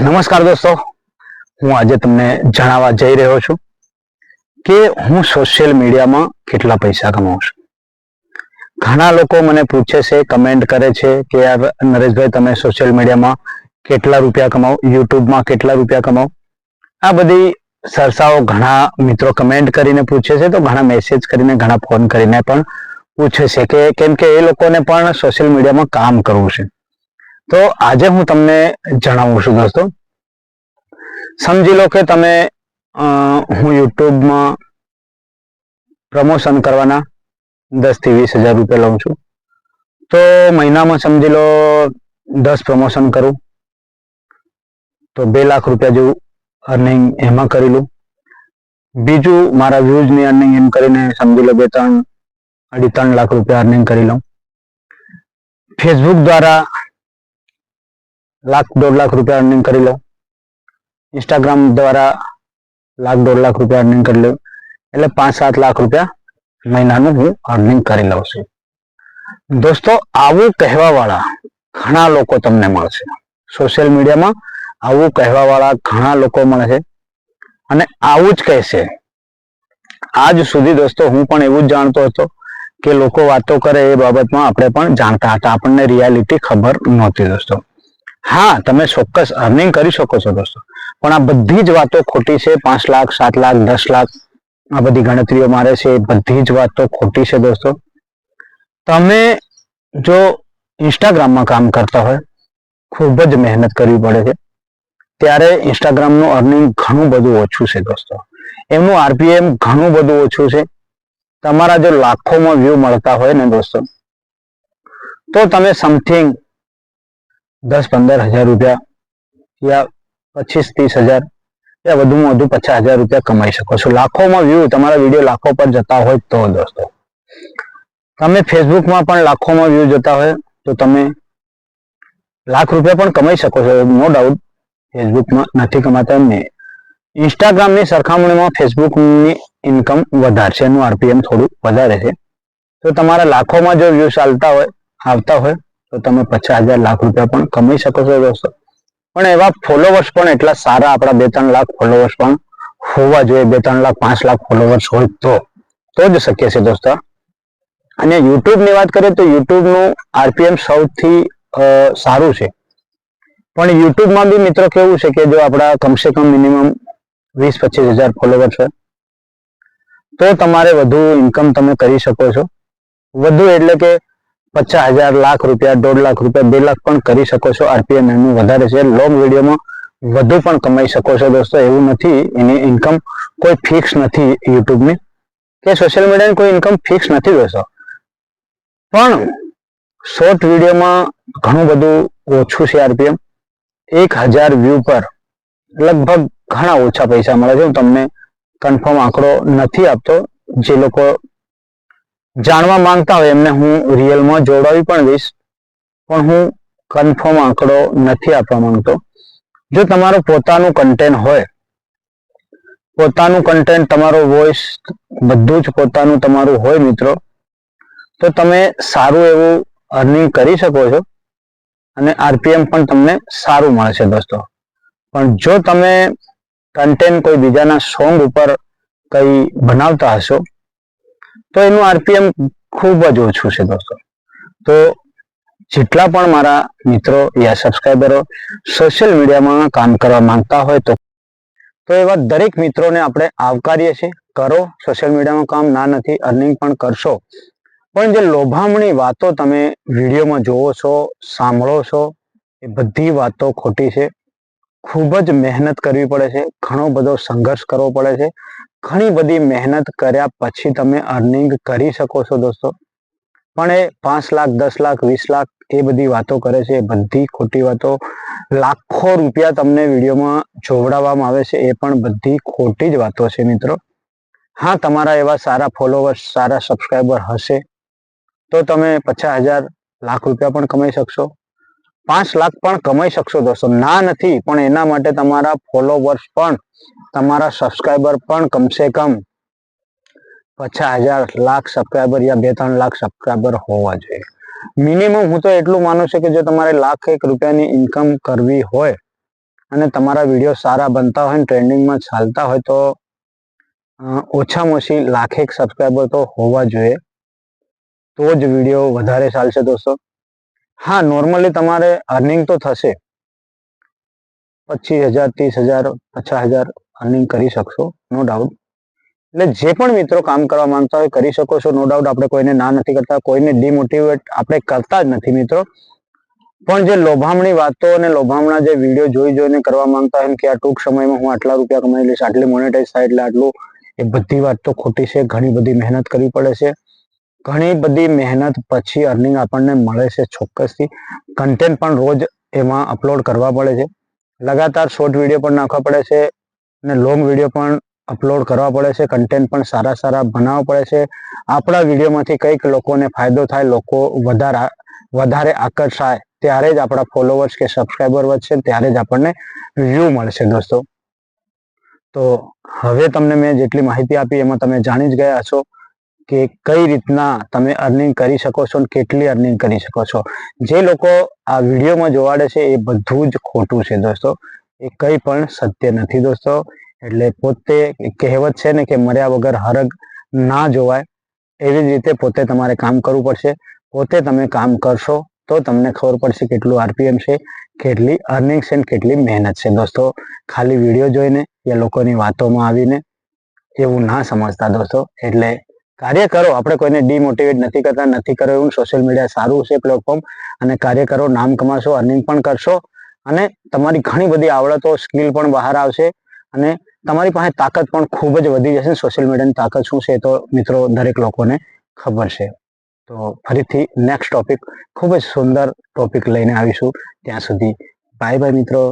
નમસ્કાર દોસ્તો. હું આજે તમને જણાવવા જઈ રહ્યો છું કે હું સોશિયલ મીડિયામાં કેટલા પૈસા કમાઉં છું. ઘણા લોકો મને પૂછે છે કમેન્ટ કરે છે કે યાર નરેશભાઈ તમે સોશિયલ મીડિયામાં કેટલા રૂપિયા કમાઓ યુટ્યુબમાં કેટલા રૂપિયા કમાઓ આ બધી સરસાઓ ઘણા મિત્રો કમેન્ટ કરીને પૂછે છે, તો ઘણા મેસેજ કરીને, ઘણા ફોન કરીને પણ પૂછે છે કે કેમ કે એ લોકોને પણ સોશિયલ મીડિયામાં કામ કરવું છે. તો આજે હું તમને જણાવું છું દોસ્તો. સમજી લો કે તમે હું યુટ્યુબમાં પ્રમોશન કરવાના દસથી વીસ હજાર રૂપિયા લઉં છું. તો મહિનામાં સમજી લો દસ પ્રમોશન કરું. તો બે લાખ રૂપિયા જેવું અર્નિંગ એમાં કરી લઉં. બીજું મારા વ્યૂઝની અર્નિંગ એમ કરીને સમજી લો બે ત્રણ, અઢી ત્રણ લાખ રૂપિયા અર્નિંગ કરી લઉં. ફેસબુક દ્વારા લાખ દોઢ લાખ રૂપિયા અર્નિંગ કરી લઉં ઇન્સ્ટાગ્રામ દ્વારા લાખ દોઢ લાખ રૂપિયા અર્નિંગ કરી લઉં એટલે પાંચ સાત લાખ રૂપિયા મહિનાનું હું અર્નિંગ કરી લઉં છું. દોસ્તો, આવું કહેવાવાળા ઘણા લોકો તમને મળશે. સોશિયલ મીડિયામાં આવું કહેવાવાળા ઘણા લોકો મળે છે અને આવું જ કહેશે. આજ સુધી દોસ્તો, હું પણ એવું જ જાણતો હતો કે લોકો વાતો કરે એ બાબતમાં આપણે પણ જાણતા હતા. આપણને રિયાલિટી ખબર નહોતી દોસ્તો. હા, તમે ચોક્કસ અર્નિંગ કરી શકો છો દોસ્તો. પણ આ બધી જ વાતો ખોટી છે, પાંચ લાખ, સાત લાખ, દસ લાખ, આ બધી ગણતરીઓ મારે છે, એ બધી જ વાતો ખોટી છે દોસ્તો. તમે જો ઇન્સ્ટાગ્રામમાં કામ કરતા હોય, ખૂબ જ મહેનત કરવી પડે છે. ત્યારે ઇન્સ્ટાગ્રામનું અર્નિંગ ઘણું બધું ઓછું છે દોસ્તો. એમનું આરપીએમ ઘણું બધું ઓછું છે. તમારા જો લાખોમાં વ્યૂ મળતા હોય ને દોસ્તો, તો તમે સમથિંગ દસ, પંદર હજાર રૂપિયા યા પચીસ, ત્રીસ હજાર યા વધુમાં વધુ પચાસ હજાર રૂપિયા કમાઈ શકો છો. લાખોમાં વ્યૂ તમારા વીડિયો લાખો પર જતા હોય તો દોસ્તો. તમે ફેસબુકમાં પણ લાખોમાં વ્યૂ જતા હોય તો તમે લાખ રૂપિયા પણ કમાઈ શકો છો. નો ડાઉટ ફેસબુકમાં નથી કમાતા એમ નહીં ઇન્સ્ટાગ્રામની સરખામણીમાં ફેસબુકની ઇન્કમ વધારે છે. એનું આરપીએમ થોડું વધારે છે. તો તમારા લાખોમાં જો વ્યૂઝ ચાલતા હોય, આવતા હોય તો તમે પચાસ હજાર લાખ રૂપિયા પણ કમાઈ શકો છો દોસ્તો. પણ એવા ફોલોવર્સ પણ એટલા સારા આપણા બે ત્રણ લાખ ફોલોવર્સ પણ હોવા જોઈએ. બે ત્રણ લાખ, પાંચ લાખ ફોલોવર્સ હોય તો. તો જ શક્ય છે દોસ્તો. અને યુટ્યુબની વાત કરીએ તો યુટ્યુબનું આરપીએમ સૌથી સારું છે. પણ યુટ્યુબમાં બી મિત્રો કેવું છે કે જો આપણા કમસે કમ મિનિમમ વીસ, પચીસ હજાર ફોલોવર્સ હોય, તો તમારે વધુ ઇન્કમ તમે કરી શકો છો. વધુ એટલે કે પચાસ હજાર, લાખ રૂપિયા, દોઢ લાખ રૂપિયા, બે લાખ પણ કરી શકો છો આરપીએમ એનું વધારે છે. લોંગ વિડીયોમાં વધુ પણ કમાઈ શકો છો દોસ્તો, એવું નથી. એની ઇન્કમ કોઈ ફિક્સ નથી યુટ્યુબની કે સોશિયલ મીડિયાની કોઈ ઇન્કમ ફિક્સ નથી દોસ્તો. પણ શોર્ટ વિડીયોમાં ઘણું બધું ઓછું છે આરપીએમ એક હજાર વ્યૂ પર લગભગ ઘણા ઓછા પૈસા મળે છે. હું તમને કન્ફર્મ આંકડો નથી આપતો. જે લોકો જાણવા માંગતા હોય એમને હું રિયલમાં જોડાવી પણ દઈશ. પણ હું કન્ફર્મ આંકડો નથી આપવા માંગતો. જો તમારું પોતાનું કન્ટેન્ટ હોય, પોતાનું કન્ટેન્ટ તમારો વોઇસ બધું જ પોતાનું તમારું હોય મિત્રો, તો તમે સારું એવું અર્નિંગ કરી શકો છો અને આરપીએમ પણ તમને સારું મળશે દોસ્તો. પણ જો તમે કન્ટેન્ટ કોઈ બીજાના સોંગ ઉપર કઈ બનાવતા હશો તો એનું આરપીએમ ખૂબ જ ઓછું છે દોસ્તો. તો જેટલા પણ મારા મિત્રો યા સબસ્ક્રાઈબરો સોશિયલ મીડિયામાં કામ કરવા માંગતા હોય તો તો એવા દરેક મિત્રોને આપણે આવકારીએ છીએ. કરો સોશિયલ મીડિયામાં કામ ના નથી અર્નિંગ પણ કરશો. પણ જે લોભામણી વાતો તમે વિડીયોમાં જોવો છો, સાંભળો છો, એ બધી વાતો ખોટી છે. ખૂબ જ મહેનત કરવી પડે છે. ઘણો બધો સંઘર્ષ કરવો પડે છે. ઘણી બધી મહેનત કર્યા પછી તમે અર્નિંગ કરી શકો છો દોસ્તો. પણ એ પાંચ લાખ, દસ લાખ, વીસ લાખ એ બધી વાતો કરે છે બધી ખોટી વાતો. લાખો રૂપિયા તમને વિડીયોમાં જોવડાવવામાં આવે છે, એ પણ બધી ખોટી જ વાતો છે મિત્રો. હા, તમારા એવા સારા ફોલોવર્સ સારા સબસ્ક્રાઈબર હશે, તો તમે પચાસ હજાર લાખ રૂપિયા પણ કમાઈ શકશો. પાંચ લાખ પણ કમાઈ શકશો દોસ્તો. ના નથી, પણ એના માટે તમારા ફોલોવર્સ પણ તમારા સબસ્ક્રાઈબર પણ કમસે કમ પચાસ હજાર લાખ સબસ્ક્રાઈબર યા બે ત્રણ લાખ સબસ્ક્રાઈબર હોવા જોઈએ. મિનિમમ હું તો એટલું માનું છું કે જો તમારે લાખ એક રૂપિયાની ઇન્કમ કરવી હોય અને તમારા વીડિયો સારા બનતા હોય ને ટ્રેન્ડિંગમાં ચાલતા હોય તો અ, ઓછામાં ઓછી લાખેક સબસ્ક્રાઈબર તો હોવા જોઈએ. તો જ વીડિયો વધારે ચાલશે દોસ્તો. હા નોર્મલી તમારે અર્નિંગ તો થશે. પચીસ હજાર ત્રીસ હજાર પચાસ હજાર અર્નિંગ કરી શકશો નો ડાઉટ એટલે જે પણ મિત્રો કામ કરવા માંગતા હોય કરી શકો છો નો ડાઉટ આપણે કોઈને ના નથી કરતા, કોઈને ડિમોટિવેટ આપણે કરતા જ નથી મિત્રો. પણ જે લોભામણી વાતો અને લોભામણા જે વીડિયો જોઈ જોઈને કરવા માંગતા હોય કે આ ટૂંક સમયમાં હું આટલા રૂપિયા કમાઈ લઈશ, આટલી મોનેટાઈઝ થાય એટલે આટલું, એ બધી વાત તો ખોટી છે, ઘણી બધી મહેનત કરવી પડે છે. ઘણી બધી મહેનત પછી અર્નિંગ આપણને મળે છે ચોક્કસથી. કન્ટેન્ટ પણ રોજ એમાં અપલોડ કરવા પડે છે. લગાતાર શોર્ટ વીડિયો પણ નાખવા પડે છે. અને લોંગ વીડિયો પણ અપલોડ કરવા પડે છે કન્ટેન્ટ પણ સારા સારા બનાવવા પડે છે. આપણા વિડીયોમાંથી કંઈક લોકોને ફાયદો થાય, લોકો વધારે વધારે આકર્ષાય ત્યારે જ આપણા ફોલોવર્સ કે સબસ્ક્રાઈબર વધશે, ત્યારે જ આપણને વ્યૂ મળશે દોસ્તો. તો હવે તમને મેં જેટલી માહિતી આપી એમાં તમે જાણી જ ગયા છો કે કઈ રીતના તમે અર્નિંગ કરી શકો છો અને કેટલી અર્નિંગ કરી શકો છો. જે લોકો આ વિડીયોમાં જોવાડે છે એ બધું જ ખોટું છે દોસ્તો. એ કંઈ પણ સત્ય નથી દોસ્તો. એટલે પોતે કહેવત છે ને કે મર્યા વગર હરગ ના જોવાય. એવી જ રીતે પોતે તમારે કામ કરવું પડશે. પોતે તમે કામ કરશો તો તમને ખબર પડશે કેટલું આરપીએમ છે, કેટલી અર્નિંગ છે કેટલી મહેનત છે દોસ્તો. ખાલી વીડિયો જોઈને કે લોકોની વાતોમાં આવીને એવું ના સમજતા દોસ્તો. એટલે કાર્ય કરો, આપણે કોઈને ડિમોટિવેટ નથી કરતા, નથી કરો એવું સોશિયલ મીડિયા સારું છે પ્લેટફોર્મ અને કાર્ય કરો, નામ કમાશો અર્નિંગ પણ કરશો. અને તમારી ઘણી બધી આવડતો સ્કિલ પણ બહાર આવશે અને તમારી પાસે તાકાત પણ ખૂબ જ વધી જશે સોશિયલ મીડિયાની તાકાત શું છે તો મિત્રો દરેક લોકોને ખબર છે. તો ફરીથી નેક્સ્ટ ટોપિક ખૂબ જ સુંદર ટોપિક લઈને આવીશું. ત્યાં સુધી બાય બાય મિત્રો.